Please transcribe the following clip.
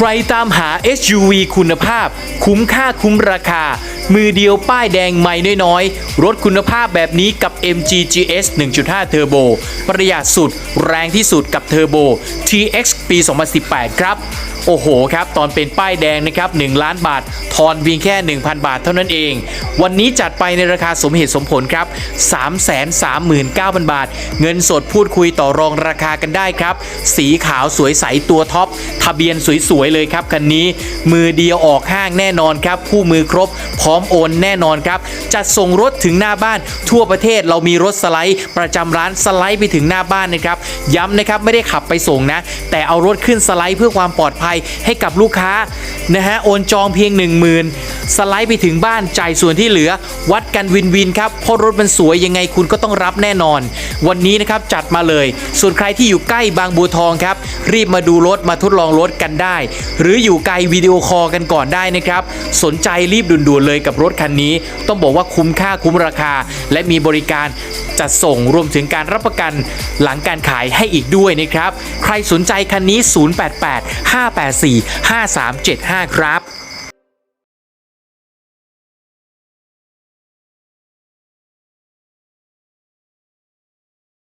ใครตามหา SUV คุณภาพ คุ้มค่าคุ้มราคา มือเดียวป้ายแดงไม่น้อยๆ รถคุณภาพแบบนี้กับ MG GS 1.5 Turbo ประหยัดสุด แรงที่สุดกับ Turbo TX ปี 2018 ครับโอ้โหครับ ตอนเป็นป้ายแดงนะครับ1ล้านบาท ทอนเพียงแค่ 1,000 บาทเท่านั้นเอง วันนี้จัดไปในราคาสมเหตุสมผลครับ 339,000 บาท เงินสดพูดคุยต่อรองราคากันได้ครับ สีขาวสวยใสตัวท็อป ทะเบียนสวยยเลยครับคันนี้มือเดียวออกห้างแน่นอนครับคู่มือครบพร้อมโอนแน่นอนครับจัดส่งรถถึงหน้าบ้าน ทั่วประเทศเรามีรถสไลด์ ประจำร้านสไลด์ไปถึงหน้าบ้านนะครับย้ำนะครับไม่ได้ขับไปส่งนะ แต่เอารถขึ้นสไลด์เพื่อความปลอดภัยให้กับลูกค้านะฮะโอนจองเพียง 1 0,000 สไลด์ไปถึงบ้านจ่ายส่วนที่เหลือ วัดกันวินวินครับเพราะรถมันสวยยังไงคุณก็ต้องรับแน่นอน วันนี้นะครับจัดมาเลย ส่วนใครที่อยู่ใกล้บางบัวทองครับ รีบมาดูรถมาทดลองรถกันได้ หรืออยู่ไกลวิดีโอคอลกันก่อนได้นะครับ สนใจรีบด่วนๆเลยกับรถคันนี้ ต้องบอกว่าคุ้มค่าคุ้มราคา และมีบริการจัดส่งรวมถึงการรับประกันหลังการขายให้อีกด้วยนะครับ ใครสนใจคันนี้ 088 584 5375 ครับ